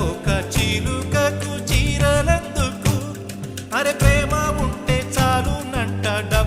ఒక చీలుకకు చీరలందుకు? అరే ప్రేమ ఉంటే చాలు నంటాడా?